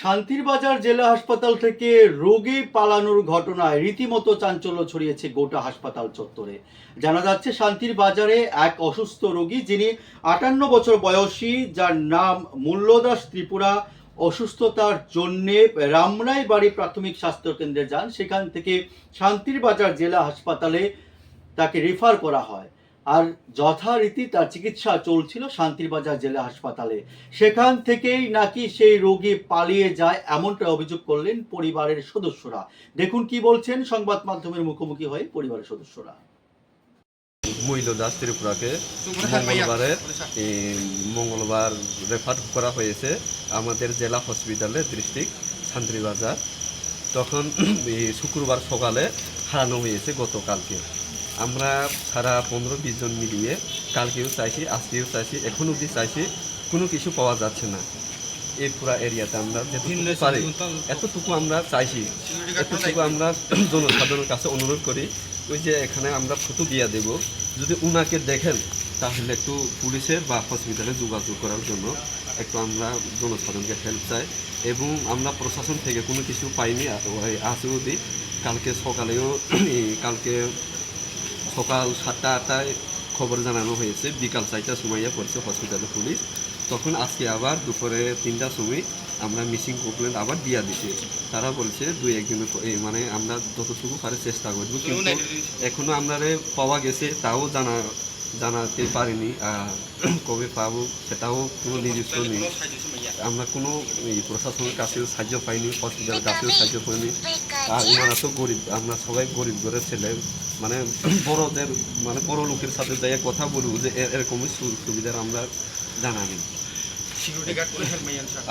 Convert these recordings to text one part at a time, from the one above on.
শান্তিরবাজার জেলা হাসপাতাল থেকে রোগী পালানোর ঘটনায় রীতিমতো চাঞ্চল্য ছড়িয়েছে গোটা হাসপাতাল চত্বরে। জানা যাচ্ছে, শান্তির বাজারে এক অসুস্থ রোগী যিনি আটান্ন বছর বয়সী, যার নাম মূল্যদাস ত্রিপুরা, অসুস্থতার জন্যে রামরাই বাড়ি প্রাথমিক স্বাস্থ্য কেন্দ্রে যান। সেখান থেকে শান্তির বাজার জেলা হাসপাতালে তাকে রেফার করা হয়। আর যথারীতি তার চিকিৎসা চলছিল শান্তিরবাজার জেলা হাসপাতালে। সেখান থেকেই নাকি সেই রোগী পালিয়ে যায় এমনটা অভিযোগ করলেন পরিবারের সদস্যরা। দেখুন কি বলছেন সংবাদ মাধ্যমের মুখোমুখি হয়ে পরিবারের সদস্যরা। মৈল দাস ত্রিপুরাকে মঙ্গলবারে মঙ্গলবার রেফার করা হয়েছে আমাদের জেলা হসপিটালে ডিস্ট্রিক্ট শান্তিবাজার তখন শুক্রবার সকালে হারানো হয়েছে গতকালকে। আমরা সারা পনেরো বিশ জন মিলিয়ে কালকেও চাইছি আজকেও চাইছি এখন অবধি চাইছি কোনো কিছু পাওয়া যাচ্ছে না। এই পুরা এরিয়াতে আমরা যেটুকু পারি এতটুকু আমরা চাইছি এতটুকু আমরা জনসাধারণের কাছে অনুরোধ করি ওই যে এখানে আমরা ফটো দিয়ে দেব যদি উনাকে দেখেন তাহলে একটু পুলিশের বা হসপিটালে যোগাযোগ করার জন্য একটু আমরা জনসাধারণকে হেল্প চাই এবং আমরা প্রশাসন থেকে কোনো কিছু পাইনি আছে অবধি কালকে সকালেও কালকে সকাল সাতটা আটটায় খবর জানানো হয়েছে। বিকাল চারটার সময় পড়ছে হসপিটালে পুলিশ। তখন আজকে আবার দুপুরে তিনটার সময় আমরা মিসিং কমপ্লেন আবার দিয়া দিছি তারা বলছে দুই একদিনের এই মানে আমরা যতটুকু পারে চেষ্টা করব। কিন্তু এখনও আমরা পাওয়া গেছে তাও জানা জানাতে পারিনি আর কবে পাবো সেটাও কোনো নির্দিষ্ট নেই। আমরা কোনো এই প্রশাসনের কাছেও সাহায্য পাইনি হসপিটালের কাছেও সাহায্য পাইনি। আর ওনারা তো গরিব আমরা সবাই গরিব ঘরের ছেলে। মানে বড়দের মানে বড় লোকের সাথে যাই কথা বলব যে এরকমই এরকম সুবিধার আমরা জানা নেই।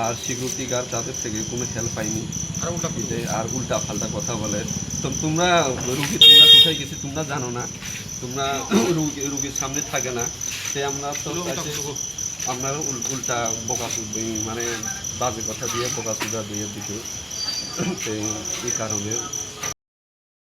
আর সিকিউরিটি গার্ড তাদের থেকে কোনো হেল্প পাইনি আর উল্টা যে আর উল্টা পাল্টা কথা বলে। তো তোমরা রুগী তোমরা কোথায় গেছি তোমরা জানো না। তোমরা রুগী রুগীর সামনে থাকে না। সে আমরা তো আমরা উল্টা বোকা মানে বাজে কথা দিয়ে বোকা সুদা দিয়ে দিত। এই কারণে